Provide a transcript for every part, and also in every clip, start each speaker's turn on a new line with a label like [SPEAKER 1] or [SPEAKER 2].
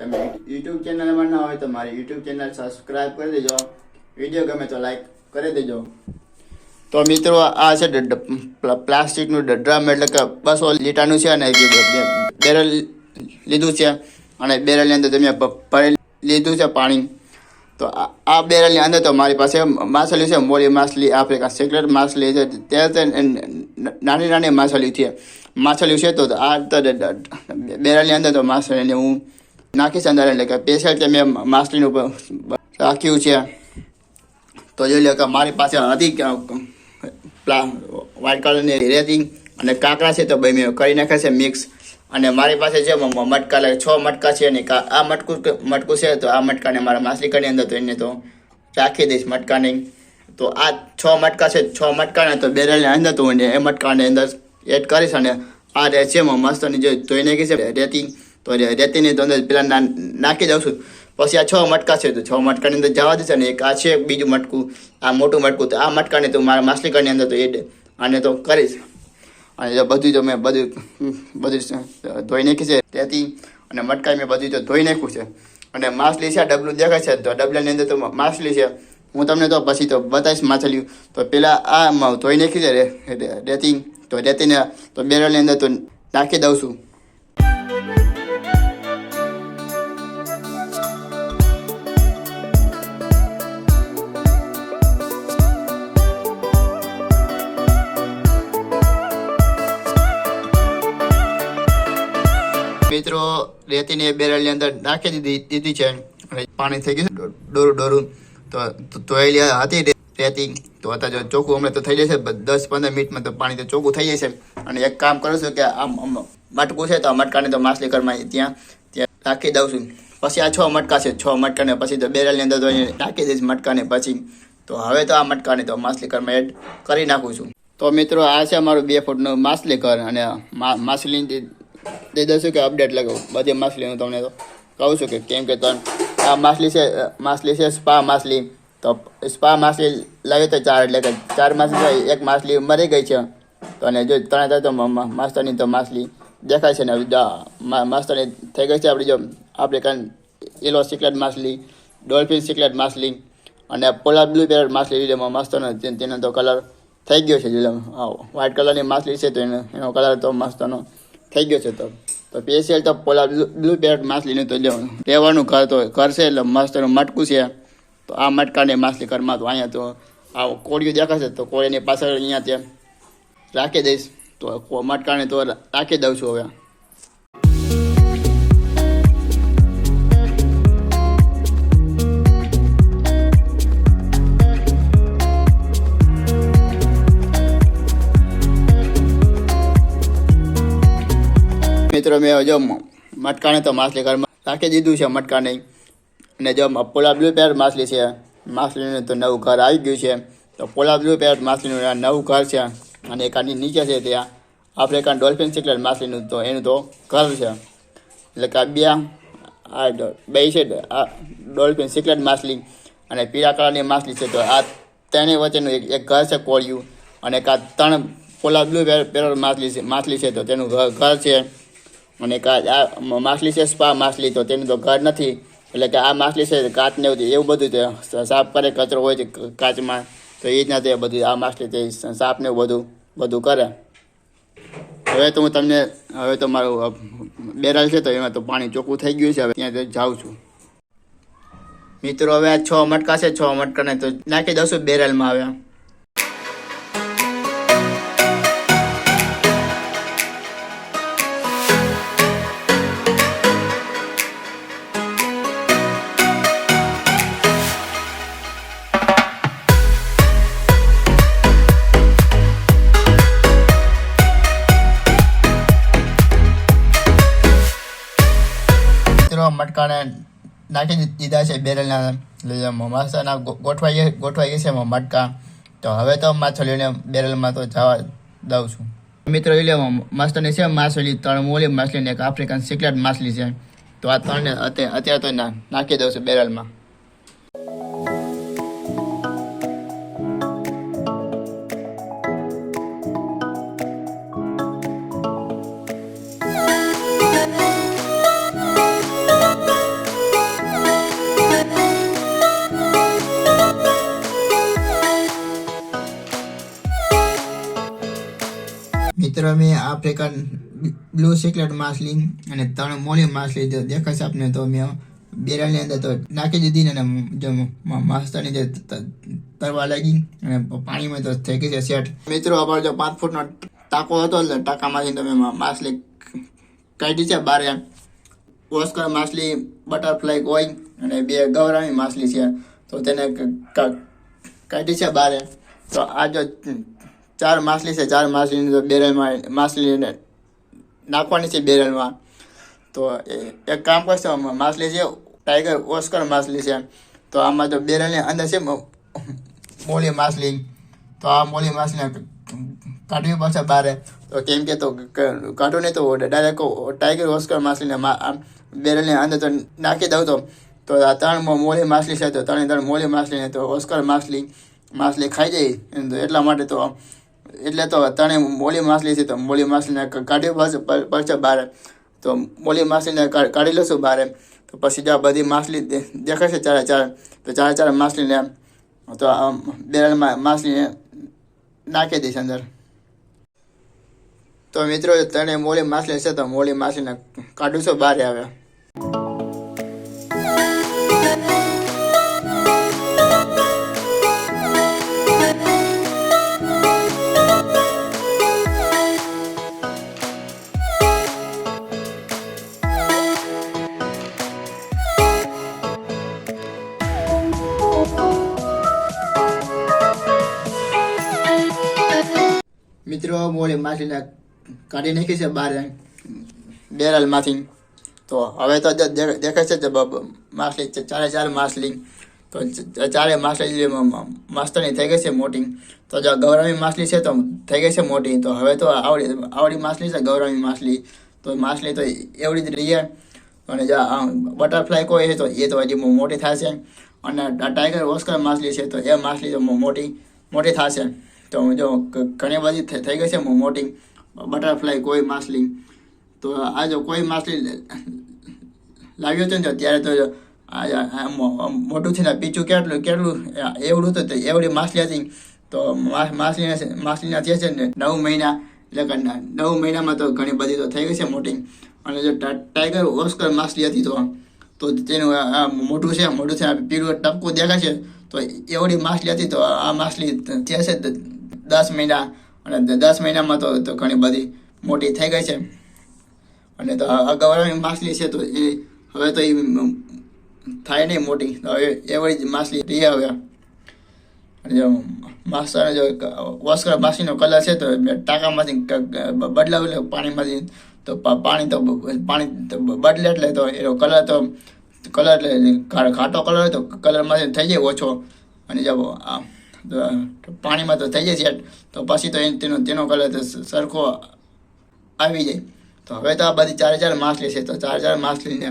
[SPEAKER 1] તમે યુટ્યુબ ચેનલમાં ના હોય તો મારી યુટ્યુબ ચેનલ સબસ્ક્રાઈબ કરી દેજો. વીડિયો ગમે તો લાઈક કરી દેજો. તો મિત્રો, આ છે પ્લાસ્ટિકનું ડ્રમ એટલે કે બસો લીટાનું છે અને બેરલ લીધું છે. અને બેરલની અંદર તમે ભરી લીધું છે પાણી. તો આ- બેરલની અંદર તો મારી પાસે માછલી છે, મોરી માછલી, આફ્રિકા સિક્રેટ માછલી છે. તે તે નાની નાની માછલી છે. માછલી છે તો આ બેરલની અંદર તો માછલીને હું નાખીશ અંદર એટલે કે સ્પેશિયલ કે મેં બ- રાખ્યું છે. તો જોઈ લો કે મારી પાસે હતી વ્હાઇટ કલરની રેતી અને કાંકરા છે તો ભાઈ મેં કરી નાખ્યા છે મિક્સ અને મારી પાસે છે મટકા છ મટકા છે ને આ મટકું મટકું છે તો આ મટકાને મારા માછલી કરની અંદર તો એને તો રાખી દઈશ મટકાને. તો આ છ મટકા છે, છ મટકાને તો બેરલની અંદર તો હું એ મટકાની અંદર એડ કરીશ અને આ રે છે મ- મસ્તની જે ધોઈ કહે છે રેતી તો રેતીની તો અંદર પેલા નાખી દઉં છું. પછી આ છ મટકા છે તો છ મટકાની અંદર જવા દેશે ને એક આ છે બીજું મટકું, આ મોટું મટકું. તો આ મટકાને તો મારા માછલીકાની અંદર તો એડ આને તો કરીશ. અને જો બધું તો મેં બધું બધું ધોઈ નાખી છે તેથી અને મટકા મેં બધું તો ધોઈ નાખ્યું છે. અને માછલી છે ડબલું દેખાય છે. તો ડબલાની અંદર તો માછલી છે. હું તમને તો પછી તો બતાવીશ માછલી તો પેલા આ ધોઈ નાખી છે રેતી. તો રેતીને તો બેરલની અંદર તો નાખી દઉં છું. મિત્રો, રેતીની બેરલની અંદર નાખી દીધી દીધી છે. અને પાણી થઈ ગયું ડોરું ડોરું. તો તોયેલી હતી રેતી. તો અત્યારે જો ચોખ્ખું હમણાં તો થઈ જશે દસ પંદર મિનિટમાં તો પાણી તો ચોખ્ખું થઈ જશે. અને એક કામ કરું છું કે આમ મટકું છે, તો આ મટકાને તો માછલી ઘરમાં ત્યાં ત્યાં રાખી દઉં છું. પછી આ છ મટકા છે, છ મટકાને પછી તો બેરલની અંદર તો નાખી દઈશ મટકાને પછી. તો હવે તો આ મટકાને તો માછલી ઘરમાં એડ કરી નાખું છું. તો મિત્રો, આ છે અમારું બે ફૂટનું માછલી ઘર અને માછલીની દઈ દઉં કે અપડેટ લગાવું. બધી માછલી હું તમને તો કહું છું કે કેમ કે તન આ માછલી છે માછલી છે સ્પા માછલી. તો સ્પા માછલી લાવી તો ચાર, એટલે કે ચાર માછલી એક માછલી મરી ગઈ છે. તો અને જો ત્રણ તો મ- મ- માસ્તરની તો માછલી દેખાય છે ને માસ્ટરની માસ્તરની થઈ ગઈ છે આપણી જો આફ્રિકન યલો સિકલેટ માછલી ડોલ્ફિન સિકલેટ માછલી અને પોલા બ્લુ પેરેટ માછલી લીધે મસ્તનો તેનો તો કલર થઈ ગયો છે હા વ્હાઇટ કલરની માછલી છે તો એનો એનો કલર તો મસ્તનો થઈ ગયો છે તો. તો સ્પેશિયલ તો પોલા બ્લુ પેરેટ માછલીનું તો લેવાનું રહેવાનું ઘર તો ઘર છે એટલે મસ્તનું મટકું છે. તો આ મટકાને માછલી ઘરમાં તો અહીંયા તો આ કોળિયું દેખાશે તો કોળીની પાછળ અહીંયા ત્યાં રાખી દઈશ. તો મટકાને તો રાખી દઉં છું હવે. મિત્રો, મેં જો મટકાને તો માછલી ઘરમાં રાખી દીધું છે મટકાને. અને જો પોલા બ્લુ પેર માછલી છે, માછલીનું તો નવું ઘર આવી ગયું છે. તો પોલા બ્લુ પેર માછલીનું નવું ઘર છે અને એક આની નીચે છે ત્યાં. આફ્રિકન ડોલ્ફિન સિકલેટ માછલીનું તો, એનું તો ઘર છે. એટલે કે બે, આ બે છે આ ડોલ્ફિન સિકલેટ માછલી અને પીળા કલરની માછલી છે. તો આ ત્રણેય વચ્ચેનું એક ઘર છે કોળિયું. અને એક આ ત્રણ પોલા બ્લુ પેરર માછલી છે માછલી છે તો તેનું ઘર છે. અને આ માછલી છે સ્પા માછલી, તો તેનું તો ઘર નથી. એટલે કે આ માછલી છે કાચ ને એવું બધું તે સાફ કરે, કચરો હોય છે કાચમાં. તો એ રીતના તે બધું આ માછલી તે સ- સાફ ને એવું બધું બધું કરે. હવે તો હું તમને હવે તો મારું બેરલ છે તો એમાં તો પાણી ચોખ્ખું થઈ ગયું છે. હવે ત્યાં જાઉં છું. મિત્રો, હવે આ છ મટકા છે. છ મટકાને તો નાખી દઉં છું બેરલમાં હવે. મટકાને નાખી દીધા છે બેરલના ગોઠવાઈ ગોઠવાઈએ ગોઠવાઈ છે મટકા. તો હવે તો માછલીઓને બેરલમાં તો જવા દઉં છું. મિત્રો એ લેવા છે માછલી, ત્રણ મોલી માછલી ને એક આફ્રિકન સિકલેટ માછલી છે. તો આ ત્રણને અત્યારે તો નાખી દઉં છું બેરલમાં મિત્રો મેં આફ્રિકન બ્લુ સિકલેટ માછલી અને ત્રણ મોલી માછલી દેખાય છે આપને તો મેં બેરાની અંદર તો નાખી દીધી ને જો માસ્તરની જે તરવા લાગી અને પાણીમાં તો થઈ ગઈ છે સેટ. મિત્રો અમારો જો પાંચ ફૂટનો ટાંકો હતો એટલે ટાંકામાંથી તમે માછલી કાઢી છે. બારે ઓસ્કર માછલી બટરફ્લાય કોઈ અને બે ગૌરાની માછલી છે. તો તેને કાઢી છે બહાર તો આ જો ચાર માછલી છે, ચાર માછલીની તો બેરલમાં માછલીને નાખવાની છે બેરલમાં. તો એક કામ કરશે માછલી છે, ટાઈગર ઓસ્કર માછલી છે. તો આમાં તો બેરલની અંદર છે મોલી માછલી. તો આ મોલી માછલીને કાઢવી પડશે બારે. તો કેમ કે તો કાઢો નહીં તો ડાયરેક્ટ ટાઈગર ઓસ્કર માછલીને બેરલની અંદર તો નાખી દઉં તો. તો આ ત્રણ મોલી માછલી છે, તો ત્રણે ત્રણ મોલી માછલીને તો ઓસ્કર માછલી માછલી ખાઈ જાય. એટલા માટે તો એટલે તો ત્રણે મોલી માછલી છે તો મોલી માછલીને કાઢી પડશે બહાર તો મોલી માછલીને કાઢી લઈશું બહાર તો પછી જો બધી માછલી દેખાશે ચારે ચાર. તો ચારે ચાર માછલીને તો બેરલમાં માછલીને નાખી દઈશ અંદર. તો મિત્રો, તણે મોલી માછલી છે તો મોલી માછલીને કાઢું છું બહાર આવે મિત્રો મોડી માછલીને કાઢી નાખી છે બહાર બેરલમાંથી. તો હવે તો દેખાય છે માછલી ચારે ચાર માછલી. તો ચારે માછલી માસ્તરની થઈ ગઈ છે મોટી. તો જો ગૌરામી માછલી છે તો થઈ ગઈ છે મોટી. તો હવે તો આવડી આવડી માછલી છે ગૌરામી માછલી. તો માછલી તો એવડી જ રહીએ અને જો બટરફ્લાય કોઈ છે તો એ તો હજી મોટી થશે અને ટાઈગર ઓસ્કર માછલી છે તો એ માછલી તો મોટી મોટી થશે તો જો ઘણી બધી થઈ ગઈ છે મોટી. બટરફ્લાય, કોઈ માછલી. તો આ જો કોઈ માછલી લાવ્યો હતો ને ત્યારે તો મોટું છે ને પીચું કેટલું કેટલું એવડું તો એવડી માછલી હતી. તો માછલીના માછલીના થયા છે ને નવ મહિના, એટલે કે નવ મહિનામાં તો ઘણી બધી તો થઈ ગઈ છે મોટી. અને જો ટાઈગર ઓસ્કર માછલી હતી તો તો તેનું આ મોટું છે મોટું છે પીળું ટપકું દેખાય છે. તો એવડી માછલી હતી તો આ માછલી થયા છે દસ મહિના, અને દસ મહિનામાં તો તો ઘણી બધી મોટી થઈ ગઈ છે. અને તો અગાઉની માછલી છે તો એ હવે તો એ થાય નહીં મોટી. તો હવે એવડી જ માછલી રહી હવે. અને જો માસ્ટર જો વસ્કર માછલીનો કલર છે તો ટાંકામાંથી બદલાવ એટલે પાણીમાંથી. તો પાણી તો પાણી બદલે એટલે તો એનો કલર તો, કલર એટલે ઘાટો કલર હોય તો કલરમાંથી થઈ જાય ઓછો. અને જો આ પાણીમાં તો થઈ જાય છે તો પછી તો તેનો તેનો કલર તો સરખો આવી જાય. તો હવે તો આ બધી ચારે ચાર માછલી છે, તો ચાર ચાર માછલીને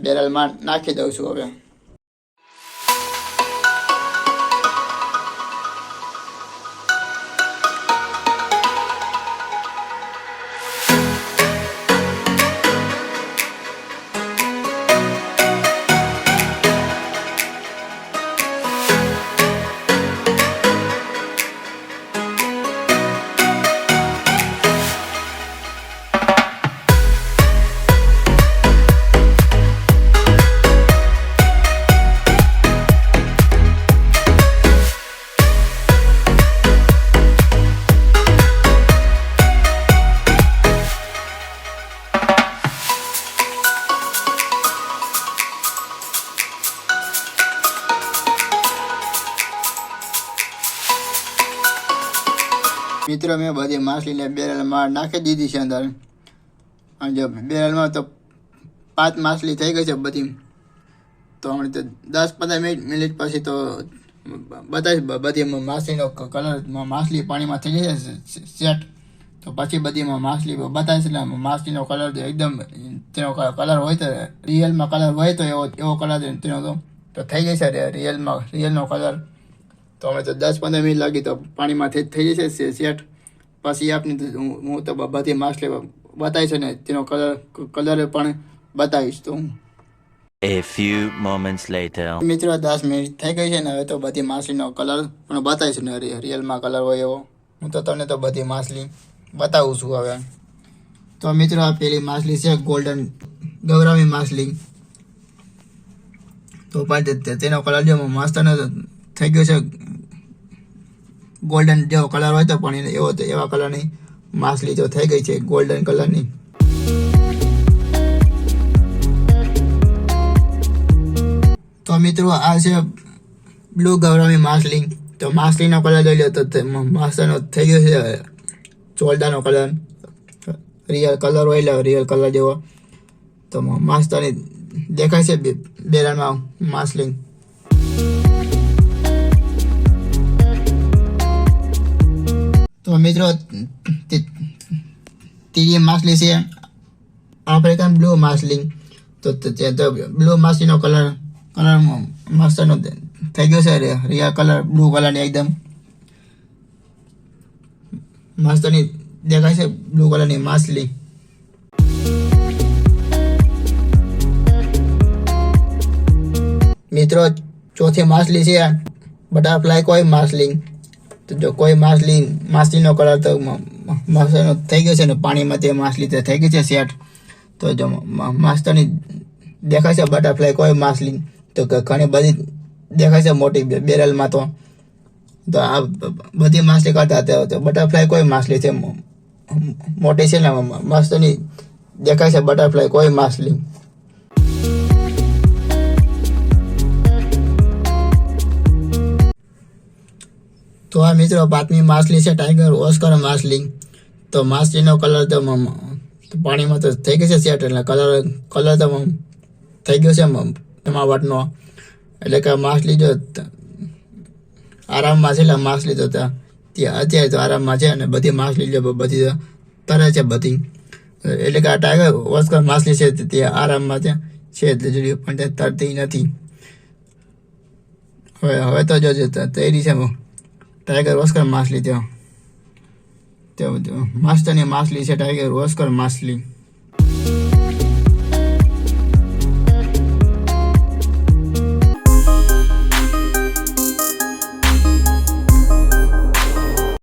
[SPEAKER 1] બેરલમાં નાખી દઉં છું હવે. મિત્રો મેં બધી માછલીને બેરલમાં નાખી દીધી છે અંદર. અને જો બેરલમાં તો પાંચ માછલી થઈ ગઈ છે બધી. તો હમણાં તો દસ પંદર મિનિટ મિનિટ પછી તો બતાવીશ બધી માછલીનો કલર માછલી પાણીમાં થઈ છે સેટ તો પછી બધી માછલી બતાવીશ એટલે માછલીનો કલર એકદમ તેનો કલર હોય તો રિયલમાં કલર હોય તો એવો એવો કલર તેનો તો. થઈ જશે રિયલમાં રિયલનો કલર તો અમે તો દસ પંદર મિનિટ લાગી તો પાણીમાંથી થઈ જશે સેટ. પછી આપની હું તો બધી બધી માછલી બતાવીશ ને તેનો કલર કલર પણ બતાવીશ તો હું.
[SPEAKER 2] A few moments later.
[SPEAKER 1] મિત્રો દસ મિનિટ થઈ ગઈ છે ને હવે તો બધી માછલીનો કલર પણ બતાવીશ ને રિયલમાં કલર હોય એવો. હું તો તમને તો બધી માછલી બતાવું છું હવે. તો મિત્રો આ પેલી માછલી છે ગોલ્ડન ગૌરામી માછલી તો પણ તેનો કલર જો મસ્ત થઈ ગયો છે. ગોલ્ડન જેવો કલર હોય તો પણ એવો એવા કલરની માછલી જો થઈ ગઈ છે ગોલ્ડન કલરની તો મિત્રો, આ છે બ્લુ ગૌરામી માછલી. તો માછલીનો કલર લઈ લો તો માછલીનો થઈ ગયો છે ચોલદાનો કલર રિયલ કલર હોય એટલે રિયલ કલર જેવો. તો માસ્તરની દેખાય છે બે- બેરણમાં માછલી. તો મિત્રો ત્રીજી માછલી છે. આફ્રિકન બ્લુ માછલી તો બ્લુ માછલીનો કલર કલર માસ્ટરનો થઈ ગયો છે. રિયા કલર બ્લુ કલરની એકદમ. માસ્ટરની દેખાય છે બ્લુ કલરની માછલી મિત્રો, ચોથી માછલી છે. બટરફ્લાય કોઈ માછલી તો જો કોઈ માછલી, માછલીનો કલર તો માછલીનો થઈ ગયો છે ને પાણીમાં તે માછલી તો થઈ ગઈ છે સેટ. તો જો માસ્ટરની દેખાય છે બટરફ્લાય કોઈ માછલી, તો ઘણી બધી દેખાય છે મોટી બેરલમાં તો. તો આ બધી માછલી કરતા તો- બટરફ્લાય કોઈ માછલી છે. મોટી છે ને માસ્ટરની દેખાય છે બટરફ્લાય કોઈ માછલી. તો આ મિત્રો પાંચમી માછલી છે, ટાઈગર, ઓસ્કર માછલી. તો માછલીનો કલર તો પાણીમાં તો થઈ ગયો છે સેટ, એટલે કલર કલર તો થઈ ગયો છે જમાવટનો. એટલે કે માછલી જો આરામમાં છે, એટલે માછલી તો ત્યાં ત્યાં અત્યારે તો આરામમાં છે, અને બધી માછલી જો બધી તરે છે બધી. એટલે કે આ ટાઈગર, ઓસ્કર માછલી છે, તે આરામમાં ત્યાં છે, એટલે પણ તે તરતી નથી. હવે હવે તો જો તૈરી છે ટાઈગર ઓસ્કર માછલી ત્યાં તે માસ્ટરની માછલી છે ટાઈગર ઓસ્કર માછલી